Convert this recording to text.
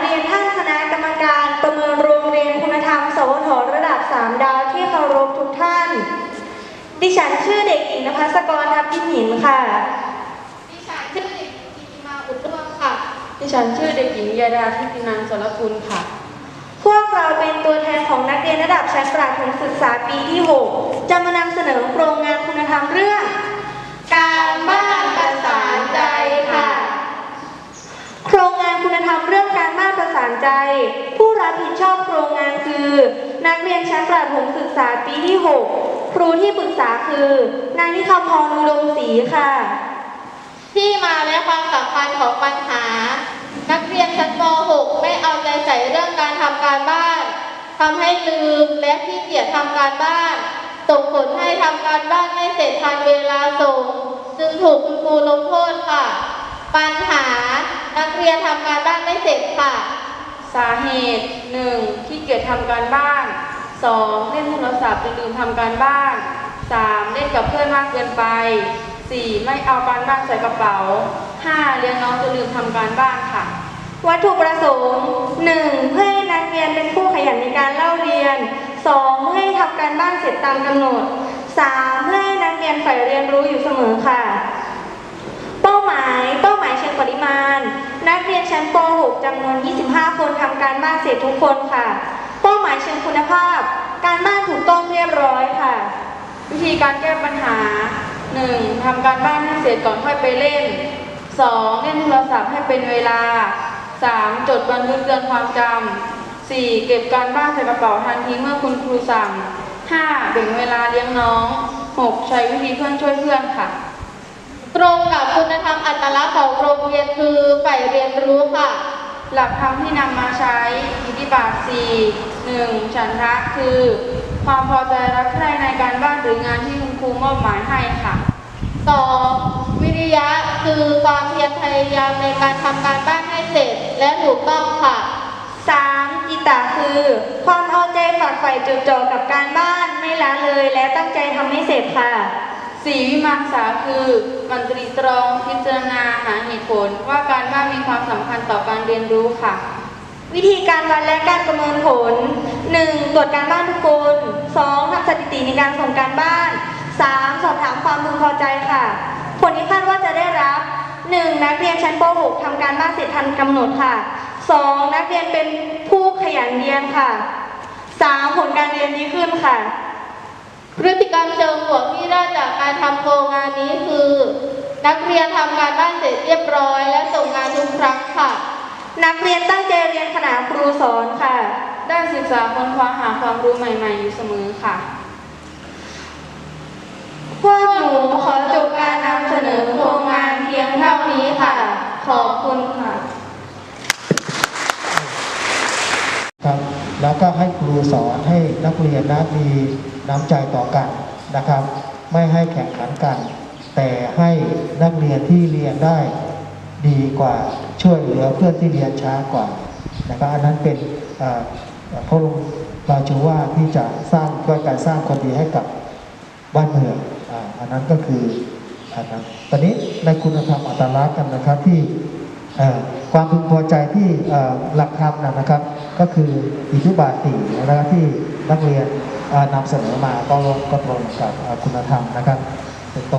เรียนท่านคณะกรรมการประเมินโรงเรียนคุณธรรม สวทระดับ 3 ดาวที่เคารพทุกท่าน ดิฉันชื่อเด็กหญิงนภัสกรทับทิหินค่ะ ดิฉันชื่อเด็กหญิงกิมาอุดรค่ะ ดิฉันชื่อเด็กหญิงยาดาทิตินันสรคุณค่ะ พวกเราเป็นตัวแทนของนักเรียนระดับชั้นประถมศึกษาปีที่ 6 จะมานำเสนอโครงงานคุณธรรมเรื่อง ใจ ผู้รับผิดชอบโครงงานคือ นักเรียนชั้นประถมศึกษาปีที่ 6 ครูที่ปรึกษาคือนายนิคมพรอุดมศรีค่ะ ที่มาและความสำคัญของปัญหา นักเรียนชั้นป .6 ไม่เอาใจใส่เรื่องการทำการบ้านทำให้ลืมและขี้เกียจทำการบ้านส่งผลให้ทำการบ้านไม่เสร็จทันเวลาส่ง จึงถูกคุณครูลงโทษค่ะ ปัญหานักเรียนทำการบ้านไม่เสร็จค่ะ สาเหตุ 1. ขี้เกียจทำการบ้าน 2. เล่นโทรศัพท์จนลืมทำการบ้าน 3. เล่นกับเพื่อนมากเกินไป 4. ไม่เอาการบ้านใส่กระเป๋า 5. เลี้ยงน้องจนลืมทำการบ้านค่ะ วัตถุประสงค์ 1. เพื่อให้นักเรียนเป็นผู้ขยันในการเล่าเรียน 2. เพื่อให้ทำการบ้านเสร็จตามกำหนด 3. เพื่อให้นักเรียนใฝ่เรียนรู้อยู่เสมอค่ะ เป้าหมาย เป้าหมายเชิงปริมาณ นักเรียน จำนวน 25 คนทำการบ้านเสร็จทุกคนค่ะ เป้าหมายเชิงคุณภาพ การบ้านถูกต้องเรียบร้อยค่ะ วิธีการแก้ปัญหา 1. ทำการบ้านให้เสร็จก่อนค่อยไปเล่น 2. เล่นโทรศัพท์ให้เป็นเวลา 3. จดบันทึกเตือนความจำ 4. เก็บการบ้านใส่กระเป๋าทันทีเมื่อคุณครูสั่ง 5. แบ่งเวลาเลี้ยงน้อง 6. ใช้วิธีเพื่อนช่วยเพื่อนค่ะ ตรงกับคุณธรรมอัตลักษณ์ของโรงเรียนคือใฝ่เรียนรู้ค่ะ หลักธรรมที่นำมาใช้อิทธิบาท4 1. ฉันทะคือ ความพอใจรักใคร่ในการบ้านหรืองานที่คุณครูมอบหมายให้ค่ะ 2. วิริยะคือความเพียรพยายามในการทำการบ้านให้เสร็จและถูกต้องค่ะ 3. จิตตาคือ ความเอาใจฝากใฝ่จดจ่อกับการบ้านไม่ละเลยและตั้งใจทำให้เสร็จค่ะ 4. วิมังสาคือมันตรีตรองพิจารณาหาเหตุผล ว่าการบ้านมีความสำคัญต่อการเรียนรู้ค่ะ วิธีการวัดและการประเมินผล 1. ตรวจการบ้านทุกคน 2. ทำสถิติในการส่งการบ้าน 3. สอบถามความพึงพอใจค่ะ ผลที่คาดว่าจะได้รับ 1. นักเรียนชั้นป .6 ทำการบ้านเสร็จทันกำหนดค่ะ 2. นักเรียนเป็นผู้ขยันเรียนค่ะ 3. ผลการเรียนดีขึ้นค่ะพฤติกรรมเชิงบวกที่ได้จากการทำโครงงานนี้คือ นักเรียนทำการบ้านเสร็จเรียบร้อยและส่งงานทุกครั้งค่ะ นักเรียนตั้งใจเรียนขณะครูสอนค่ะ ได้ศึกษาค้นคว้าหาความรู้ใหม่ ๆ อยู่เสมอค่ะ พวกหนูขอจบการนำเสนอโครงงานเพียงเท่านี้ค่ะ ขอบคุณค่ะครับแล้วก็ให้ครูสอนให้นักเรียนนะมีน้ำใจต่อกันนะครับ ไม่ให้แข่งขันกัน แต่ให้นักเรียนที่เรียนได้ดีกว่าช่วยเหลือเพื่อนที่เรียนช้ากว่านะครับอันนั้นเป็นเพระบรมราชูว่าที่จะสร้างด้วยการสร้างคนดีให้กับบ้านเมืองอ,อันนั้นก็คืออันนั้นตอนนี้ในคุณธรรมอัตลักษณ์กันนะครับที่ความพึงพอใจที่หลักธรรมนะครับ ก็คืออิทธิบาทสี่นะครับที่นักเรียนนำเสนอมาก็ก็ตรงกับคุณธรรมนะครับเป็นตรง